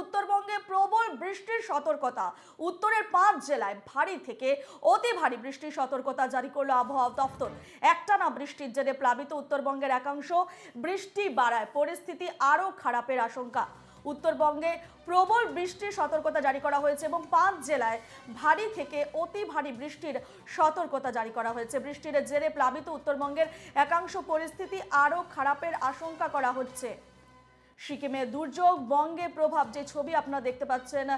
উত্তরবঙ্গে প্রবল বৃষ্টির সতর্কতা। উত্তরের পাঁচ জেলায় ভারী থেকে অতি ভারী বৃষ্টির সতর্কতা জারি করল আবহাওয়া দপ্তর। একটানা বৃষ্টির জেরে প্লাবিত উত্তরবঙ্গের একাংশ বৃষ্টি বাড়ায়। পরিস্থিতি আরও খারাপের আশঙ্কা। উত্তরবঙ্গে প্রবল বৃষ্টির সতর্কতা জারি করা হয়েছে এবং পাঁচ জেলায় ভারী থেকে অতি ভারী বৃষ্টির সতর্কতা জারি করা হয়েছে। বৃষ্টির জেরে প্লাবিত উত্তরবঙ্গের একাংশ পরিস্থিতি আরও খারাপের আশঙ্কা করা হচ্ছে। সিকিমে দুর্যোগ বঙ্গে প্রভাব যে ছবি আপনারা দেখতে পাচ্ছেন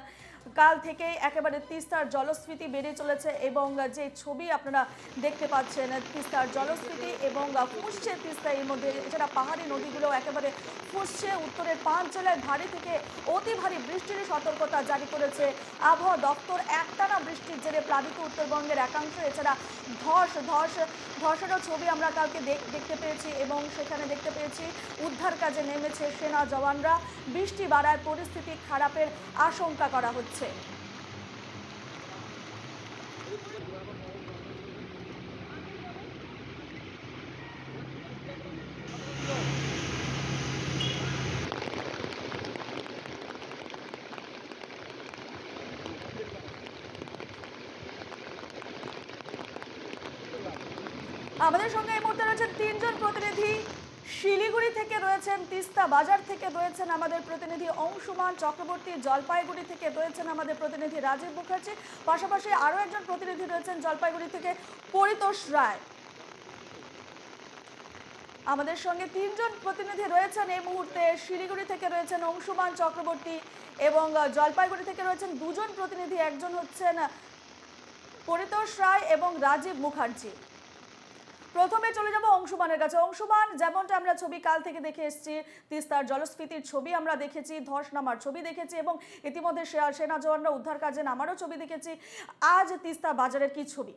কাল থেকে একেবারে তিস্তার জলস্ফীতি বেড়ে চলেছে এবং যে ছবি আপনারা দেখতে পাচ্ছেন, তিস্তার জলস্ফীতি এবং ফুসছে তিস্তা এর মধ্যে। এছাড়া পাহাড়ি নদীগুলো একেবারে ফুসছে। উত্তরের পাঁচ জেলায় ভারী থেকে অতি ভারী বৃষ্টির সতর্কতা জারি করেছে আবহাওয়া দপ্তর। একটানা বৃষ্টির জেরে প্লাবিত উত্তরবঙ্গের একাংশ। এছাড়া ধস ধস, ধসেরও ছবি আমরা কালকে দেখ- দেখতে পেয়েছি এবং সেখানে দেখতে পেয়েছি উদ্ধার কাজে নেমেছে সেনা জওয়ানরা। বৃষ্টি বাড়ায় পরিস্থিতি খারাপের আশঙ্কা করা হচ্ছে। আমাদের সঙ্গে এই মুহূর্তে রয়েছেন তিনজন প্রতিনিধি। শিলিগুড়ি থেকে রয়েছেন, তিস্তা বাজার থেকে রয়েছেন আমাদের প্রতিনিধি অংশুমান চক্রবর্তী, জলপাইগুড়ি থেকে রয়েছেন আমাদের প্রতিনিধি রাজীব মুখার্জি, পাশাপাশি আরও একজন প্রতিনিধি রয়েছেন জলপাইগুড়ি থেকে পরিতোষ রায়। আমাদের সঙ্গে তিনজন প্রতিনিধি রয়েছেন এই মুহূর্তে, শিলিগুড়ি থেকে রয়েছেন অংশুমান চক্রবর্তী এবং জলপাইগুড়ি থেকে রয়েছেন দুজন প্রতিনিধি, একজন হচ্ছেন পরিতোষ রায় এবং রাজীব মুখার্জি। প্রথমে চলে যাব অংশুমানের কাছে। অংশুমান, যেমনটা আমরা ছবি কাল থেকে দেখে এসেছি, তিস্তার জলস্ফীতির ছবি আমরা দেখেছি, ধস নামার ছবি দেখেছি এবং ইতিমধ্যে সেনা জওয়ানরা উদ্ধার কাজে নামারও ছবি দেখেছি। আজ তিস্তা বাজারের কি ছবি?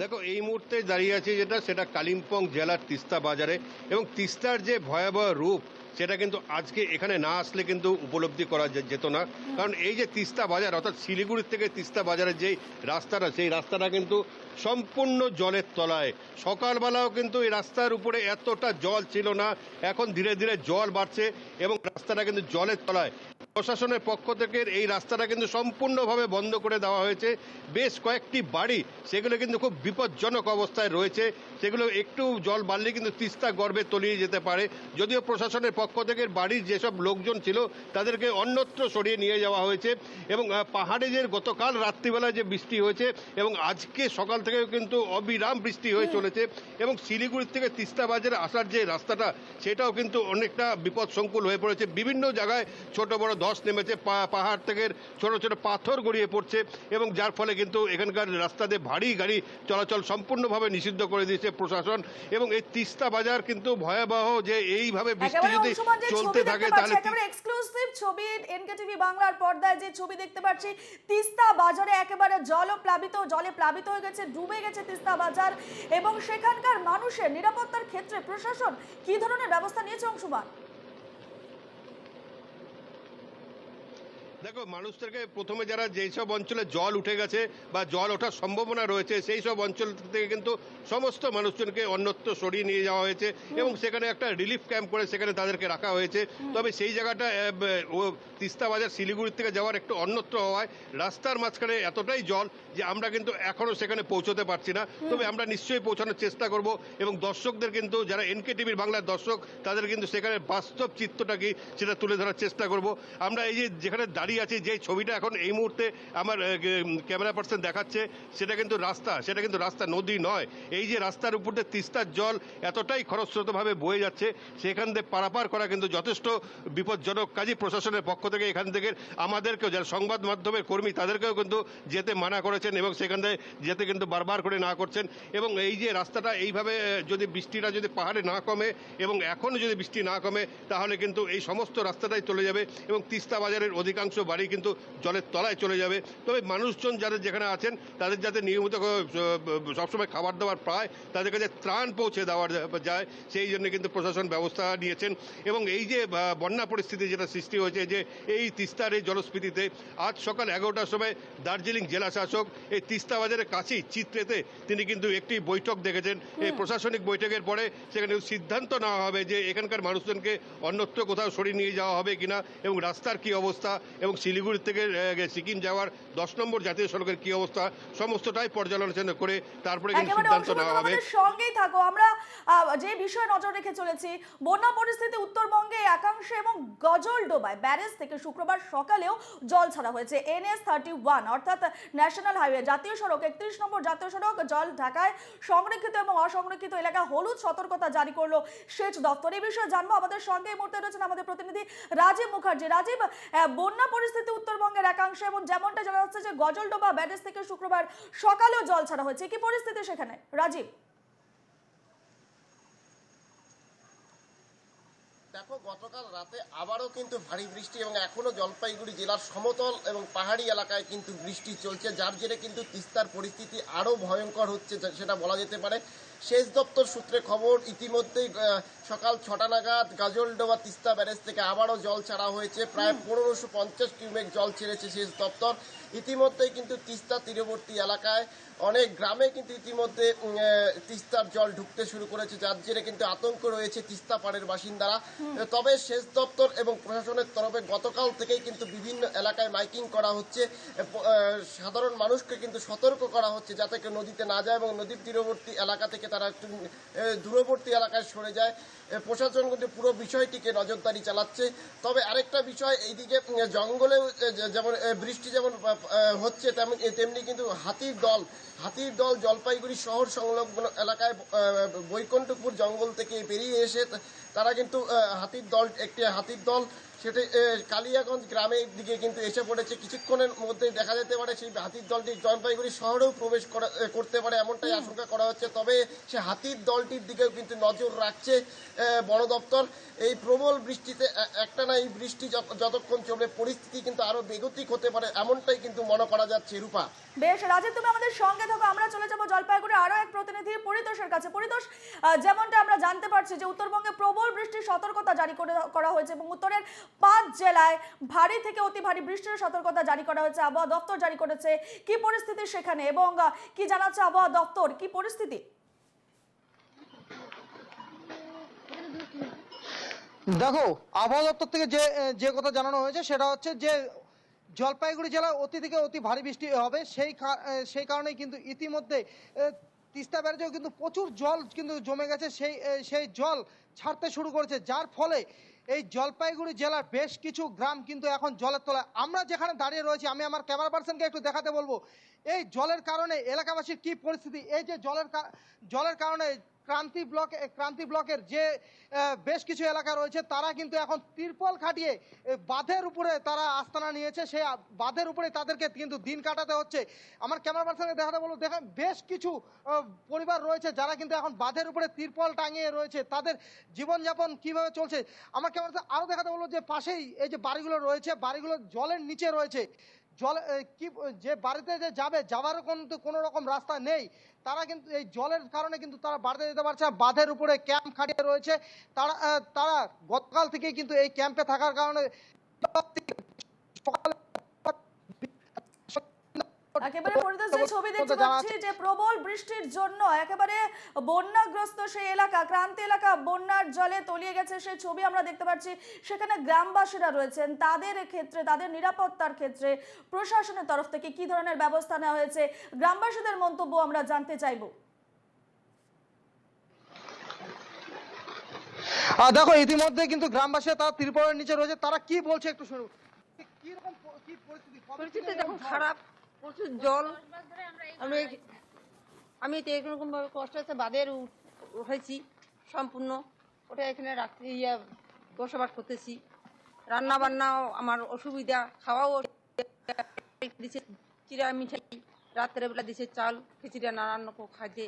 দেখো, এই মুহূর্তে দাঁড়িয়ে আছে যেটা, সেটা কালিম্পং জেলার তিস্তা বাজারে এবং তিস্তার যে ভয়াবহ রূপ সেটা কিন্তু আজকে এখানে না আসলে কিন্তু উপলব্ধি করা যেত না। কারণ এই যে তিস্তা বাজার, অর্থাৎ শিলিগুড়ি থেকে তিস্তা বাজারের যেই রাস্তাটা, সেই রাস্তাটা কিন্তু সম্পূর্ণ জলের তলায়। সকালবেলাও কিন্তু এই রাস্তার উপরে এতটা জল ছিল না। এখন ধীরে ধীরে জল বাড়ছে এবং রাস্তাটা কিন্তু জলের তলায়। প্রশাসনের পক্ষ থেকে এই রাস্তাটা কিন্তু সম্পূর্ণভাবে বন্ধ করে দেওয়া হয়েছে। বেশ কয়েকটি বাড়ি, সেগুলো কিন্তু খুব বিপজ্জনক অবস্থায় রয়েছে। সেগুলো একটু জল বাড়লে কিন্তু তিস্তা গর্ভে তলিয়ে যেতে পারে। যদিও প্রশাসনের পক্ষ থেকে বাড়ির যেসব লোকজন ছিল তাদেরকে অন্যত্র সরিয়ে নিয়ে যাওয়া হয়েছে এবং পাহাড়ে যে গতকাল রাত্রিবেলা যে বৃষ্টি হয়েছে এবং আজকে সকাল থেকেও কিন্তু অবিরাম বৃষ্টি হয়ে চলেছে এবং শিলিগুড়ি থেকে তিস্তা বাজারে আসার যে রাস্তাটা সেটাও কিন্তু অনেকটা বিপদ সংকুল হয়ে পড়েছে। বিভিন্ন জায়গায় ছোট বড় ধস নেমেছে পাহাড় থেকে ছোট ছোট পাথর গড়িয়ে পড়ছে এবং যার ফলে কিন্তু এখানকার রাস্তাতে ভারী গাড়ি চলাচল সম্পূর্ণভাবে নিষিদ্ধ করে দিয়েছে প্রশাসন এবং এই তিস্তা বাজার কিন্তু ভয়াবহ যে এইভাবে বৃষ্টি একেবারে যদি চলতে ছবি থাকে তাহলে একেবারে এক্সক্লুসিভ ছবি এনকেটিভি বাংলার পর্দায় যে ছবি দেখতে পাচ্ছি তিস্তা বাজারে একেবারে জল প্লাবিত জলে প্লাবিত হয়ে গেছে ডুবে গেছে তিস্তা বাজার। এবং সেখানকার মানুষের নিরাপত্তার ক্ষেত্রে প্রশাসন কি ধরনের ব্যবস্থা নিয়েছে অংশুমান? দেখো মানুষদেরকে প্রথমে যারা যেই সব অঞ্চলে জল উঠে গেছে বা জল ওঠার সম্ভাবনা রয়েছে সেই সব অঞ্চল থেকে কিন্তু সমস্ত মানুষজনকে অন্যত্র সরিয়ে নিয়ে যাওয়া হয়েছে এবং সেখানে একটা রিলিফ ক্যাম্প করে সেখানে তাদেরকে রাখা হয়েছে। তবে সেই জায়গাটা ও তিস্তা বাজার শিলিগুড়ি থেকে যাওয়ার একটু অন্যত্র হওয়ায় রাস্তার মাঝখানে এতটাই জল যে আমরা কিন্তু এখনও সেখানে পৌঁছতে পারছি না। তবে আমরা নিশ্চয়ই পৌঁছানোর চেষ্টা করব এবং দর্শকদের কিন্তু যারা এনকে টিভির বাংলার দর্শক তাদের কিন্তু সেখানে বাস্তব চিত্রটা কি সেটা তুলে ধরার চেষ্টা করব। আমরা এই যে যেখানে দাঁড়িয়ে আছি, যে ছবিটা এখন এই মুহূর্তে আমার ক্যামেরা পার্সন দেখাচ্ছে, সেটা কিন্তু রাস্তা, সেটা কিন্তু রাস্তা, নদী নয়। এই যে রাস্তার উপর দিয়ে তিস্তার জল এতটাই খরস্রোতভাবে বয়ে যাচ্ছে, সেখান থেকে পারাপার করা কিন্তু যথেষ্ট বিপজ্জনক কাজই প্রশাসনের পক্ষ থেকে এখান থেকে আমাদেরকেও, যারা সংবাদ মাধ্যমের কর্মী, তাদেরকেও কিন্তু যেতে মানা করেছেন এবং সেখান থেকে যেতে কিন্তু বারবার করে না করছেন। এবং এই যে রাস্তাটা এইভাবে যদি বৃষ্টিটা যদি পাহাড়ে না কমে এবং এখনও যদি বৃষ্টি না কমে, তাহলে কিন্তু এই সমস্ত রাস্তাটাই চলে যাবে এবং তিস্তা বাজারের অধিকাংশ বাড়ি কিন্তু জলের তলায় চলে যাবে। তবে মানুষজন যারা যেখানে আছেন তাদের যাতে নিয়মিত সবসময় খাবার দাবার পায় তাদের কাছে ত্রাণ পৌঁছে দেওয়া যায় সেই জন্য কিন্তু প্রশাসন ব্যবস্থা নিয়েছেন। এবং এই যে বন্যা পরিস্থিতি যেটা সৃষ্টি হয়েছে যে এই তিস্তার এই জলস্ফীতিতে আজ সকাল এগারোটার সময় দার্জিলিং জেলা শাসক এই তিস্তা বাজারের কাছেই চিত্রেতে তিনি কিন্তু একটি বৈঠক দেখেছেন। এই প্রশাসনিক বৈঠকের পরে সেখানে সিদ্ধান্ত নেওয়া হবে যে এখানকার মানুষজনকে অন্যত্র কোথাও সরিয়ে নিয়ে যাওয়া হবে কিনা এবং রাস্তার কি অবস্থা এবং শিলিগুড়ি থেকে সিকিম যাওয়ার দশ নম্বর জাতীয় সড়কের কি অবস্থা সমস্তটাই পর্যালোচনা করে তারপরে কিন্তু সিদ্ধান্ত নেওয়া হবে। সঙ্গেই থাকো। আমরা যে বিষয়ে নজর রেখে চলেছি বন্যা পরিস্থিতি উত্তরবঙ্গে একাংশে এবং গজলডোবায় ব্যারেজ থেকে শুক্রবার সকালেও জল ছাড়া হয়েছে। এনএস থার্টি ওয়ান অর্থাৎ ন্যাশনাল হাইওয়ে জাতীয় সড়ক একত্রিশ নম্বর জাতীয় সড়ক জল ঢাকায় সংরক্ষিত এবং অসংরক্ষিত এলাকা হলুদ সতর্কতা জারি করল সেচ দপ্তর এই বিষয়ে জানব। আমাদের সঙ্গে এই মুহূর্তে রয়েছেন আমাদের প্রতিনিধি রাজীব মুখার্জি। রাজীব বন্যা পরিস্থিতি উত্তরবঙ্গের একাংশে এবং যেমনটা জানা যাচ্ছে যে গজলডোবা ব্যারেজ থেকে শুক্রবার সকালেও জল ছাড়া হয়েছে। কি পরিস্থিতি সেখানে? রাজীব। দেখো, গতকাল রাতে আবারও কিন্তু ভারী বৃষ্টি এবং এখনও জলপাইগুড়ি জেলার সমতল এবং পাহাড়ি এলাকায় কিন্তু বৃষ্টি চলছে, যার জেরে কিন্তু তিস্তার পরিস্থিতি আরও ভয়ঙ্কর হচ্ছে, সেটা বলা যেতে পারে। সেচ দপ্তর সূত্রে খবর, ইতিমধ্যেই সকাল ছটা নাগাদ গাজলডোবা তিস্তা ব্যারেজ থেকে আবারও জল ছাড়া হয়েছে। প্রায় পনেরোশো পঞ্চাশ কিউমেক জল ছেড়েছে সেচ দপ্তর। ইতিমধ্যেই কিন্তু তিস্তা তীরবর্তী এলাকায় অনেক গ্রামে কিন্তু ইতিমধ্যে তিস্তার জল ঢুকতে শুরু করেছে যার জেরে কিন্তু আতঙ্ক রয়েছে তিস্তা পাড়ের বাসিন্দারা। তবে সেচ দপ্তর এবং প্রশাসনের তরফে গতকাল থেকেই কিন্তু বিভিন্ন এলাকায় মাইকিং করা হচ্ছে। সাধারণ মানুষকে কিন্তু সতর্ক করা হচ্ছে যাতে কেউ নদীতে না যায় এবং নদীর তীরবর্তী এলাকা থেকে তারা একটু দূরবর্তী এলাকায় সরে যায়। প্রশাসন কিন্তু পুরো বিষয়টিকে নজরদারি চালাচ্ছে। তবে আরেকটা বিষয়, এইদিকে জঙ্গলে যেমন বৃষ্টি যেমন হচ্ছে, তেমন তেমনি কিন্তু হাতির দল হাতির দল জলপাইগুড়ি শহর সংলগ্ন এলাকায় বৈকুণ্ঠপুর জঙ্গল থেকে বেরিয়ে এসে তারা কিন্তু হাতির দল একটি হাতির দল সেটি কালিয়াগঞ্জ গ্রামের দিকে কিন্তু এসে পড়েছে। কিছুক্ষণের মধ্যে দেখা যেতে পারে সেই হাতির দলটি জলপাইগুড়ি শহরেও প্রবেশ করা- করতে পারে এমনটাই আশঙ্কা করা হচ্ছে। তবে সে হাতির দলটির দিকেও কিন্তু নজর রাখছে বন দপ্তর। এই প্রবল বৃষ্টিতে একটা না এই বৃষ্টি যত- যতক্ষণ চলবে পরিস্থিতি কিন্তু আরও বেগতিক হতে পারে এমনটাই কিন্তু মনে করা যাচ্ছে রূপা। বেশ রাজীব তুমি আমাদের সঙ্গে থাকো আমরা চলে যাব জলপাইগুড়ি আরও এক প্রতিনিধি, পরিতোষের কাছে। পরিতোষ যেমনটা আমরা জানতে পারছি যে উত্তরবঙ্গে প্রবল বৃষ্টির সতর্কতা জারি করা হয়েছে এবং উত্তরের পাঁচ জেলায় ভারী থেকে অতি ভারী বৃষ্টির সতর্কতা জারি করা হয়েছে, আবহাওয়া দপ্তর জারি করেছে। কি পরিস্থিতি সেখানে এবং কি জানাচ্ছে আবহাওয়া দপ্তর? কি পরিস্থিতি? দেখো, আবহাওয়া দপ্তর থেকে যে যে কথা জানানো হয়েছে, সেটা হচ্ছে যে জলপাইগুড়ি জেলায় অতি থেকে অতি ভারী বৃষ্টি হবে। সেই সেই কারণেই কিন্তু ইতিমধ্যে তিস্তা ব্যারেজেও কিন্তু প্রচুর জল কিন্তু জমে গেছে। সেই সেই জল ছাড়তে শুরু করেছে। যার ফলে এই জলপাইগুড়ি জেলার বেশ কিছু গ্রাম কিন্তু এখন জলের তলায়। আমরা যেখানে দাঁড়িয়ে রয়েছি, আমি আমার ক্যামেরা পার্সনকে একটু দেখাতে বলব। এই জলের কারণে এলাকাবাসীর কি পরিস্থিতি? এই যে জলের জলের কারণে ক্রান্তি ব্লক ক্রান্তি ব্লকের যে বেশ কিছু এলাকা রয়েছে, তারা কিন্তু এখন তিরপল খাটিয়ে বাঁধের উপরে তারা আস্তানা নিয়েছে। সেই বাঁধের উপরে তাদেরকে কিন্তু দিন কাটাতে হচ্ছে। আমার ক্যামেরা পার্সনকে দেখাতে বলব দেখেন, বেশ কিছু পরিবার রয়েছে যারা কিন্তু এখন বাঁধের উপরে তিরপল টাঙিয়ে রয়েছে। তাদের জীবনযাপন কীভাবে চলছে? আমার ক্যামেরা আরও দেখাতে বলব যে, পাশেই এই যে বাড়িগুলো রয়েছে, বাড়িগুলো জলের নিচে রয়েছে। জল কি, যে বাড়িতে যে যাবে যাওয়ারও কিন্তু কোনো রকম রাস্তা নেই। তারা কিন্তু এই জলের কারণে কিন্তু তারা বাড়িতে যেতে পারছে বাঁধের উপরে ক্যাম্প খাটিয়ে রয়েছে। তারা তারা গতকাল থেকে কিন্তু এই ক্যাম্পে থাকার কারণে সকালে একেবারে পরিতোষ যে ছবি দেখতে পাচ্ছি যে প্রবল বৃষ্টির জন্য একেবারে বন্যাগ্রস্ত সেই এলাকা ক্রান্তি এলাকা বন্যার জলে তলিয়ে গেছে সেই ছবি আমরা দেখতে পাচ্ছি। সেখানে গ্রামবাসীরা রয়েছেন। তাদের ক্ষেত্রে তাদের নিরাপত্তার ক্ষেত্রে প্রশাসনের তরফ থেকে কি ধরনের ব্যবস্থা নেওয়া হয়েছে? গ্রামবাসীদের মন্তব্য আমরা জানতে চাইব। দেখো ইতিমধ্যে কিন্তু গ্রামবাসীরা তারা ত্রিপলের নিচে রয়েছে। তারা কি বলছে একটু শুনুন। কি রকম কি পরিস্থিতি পরিস্থিতি? খারাপ। প্রচুর জল। আমি আমি তো এরকম ভাবে কষ্ট হচ্ছে বাদের উঠেছি সম্পূর্ণ। ওটা এখানে রাত্রি ইয়ে বসবাস করতেছি। রান্না বান্নাও আমার অসুবিধা খাওয়াও দিছে চিরা মিঠাই রাত্রে বেলা দিছে চাল খিচুড়ি নানান রকম খাইতে।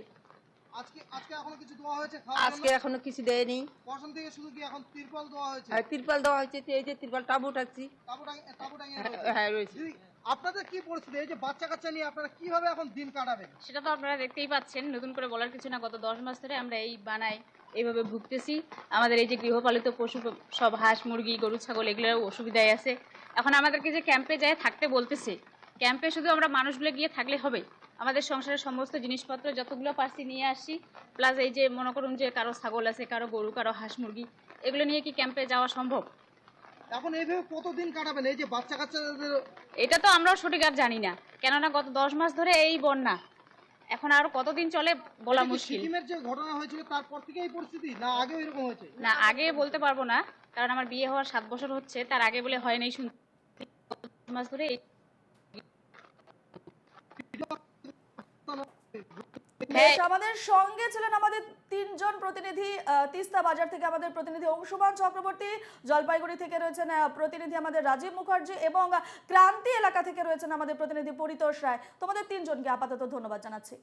আজকে আজকে এখনও কিছু হয়েছে দেয়নি। প্রশাসন থেকে শুধু কি এখন তিরপল দেওয়া হয়েছে? আর তিরপাল দেওয়া হয়েছে এই যে তিরপাল টাবু টাকছি হ্যাঁ, রয়েছে। আপনাদের কি পরিস্থিতি? এই যে বাচ্চা কাচ্চা নিয়ে আপনারা কীভাবে এখন দিন কাটাবেন? সেটা তো আপনারা দেখতেই পাচ্ছেন। নতুন করে বলার কিছু না, গত দশ মাস ধরে আমরা এই বানাই এইভাবে ভুগতেছি। আমাদের এই যে গৃহপালিত পশু সব হাঁস, মুরগি, গরু, ছাগল, এগুলোর অসুবিধায় আছে। এখন আমাদেরকে যে ক্যাম্পে যায় থাকতে বলতেছে, ক্যাম্পে শুধু আমরা মানুষগুলো গিয়ে থাকলে হবে। আমাদের সংসারের সমস্ত জিনিসপত্র যতগুলো পারছি নিয়ে আসি প্লাস এই যে মনে করুন যে কারও ছাগল আছে, কারও গরু, কারও হাঁস, মুরগি, এগুলো নিয়ে কি ক্যাম্পে যাওয়া সম্ভব? এখন এইভাবে কতদিন কাটাবেন? এই যে বাচ্চা কাচ্চাদের এটা তো আমরাও সঠিক আর জানি না। কেননা গত দশ মাস ধরে এই বন্যা। এখন আর কতদিন চলে বলা মুশকিল। সিকিমের যে ঘটনা হয়েছিল তারপর থেকে এই পরিস্থিতি? না আগেও এরকম হয়েছে? না আগে বলতে পারব না। কারণ আমার বিয়ে হওয়ার সাত বছর হচ্ছে। তার আগে বলে হয় নাই শুনতে। মাস ধরে বেশ, আমাদের সঙ্গে ছিলেন আমাদের তিনজন প্রতিনিধি তিস্তা বাজার থেকে আমাদের প্রতিনিধি অংশুমান চক্রবর্তী, জলপাইগুড়ি থেকে রয়েছেন প্রতিনিধি আমাদের রাজীব মুখার্জি এবং ক্রান্তি এলাকা থেকে রয়েছেন আমাদের প্রতিনিধি পরিতোষ রায়। তোমাদের তিনজনকে আপাতত ধন্যবাদ জানাচ্ছি।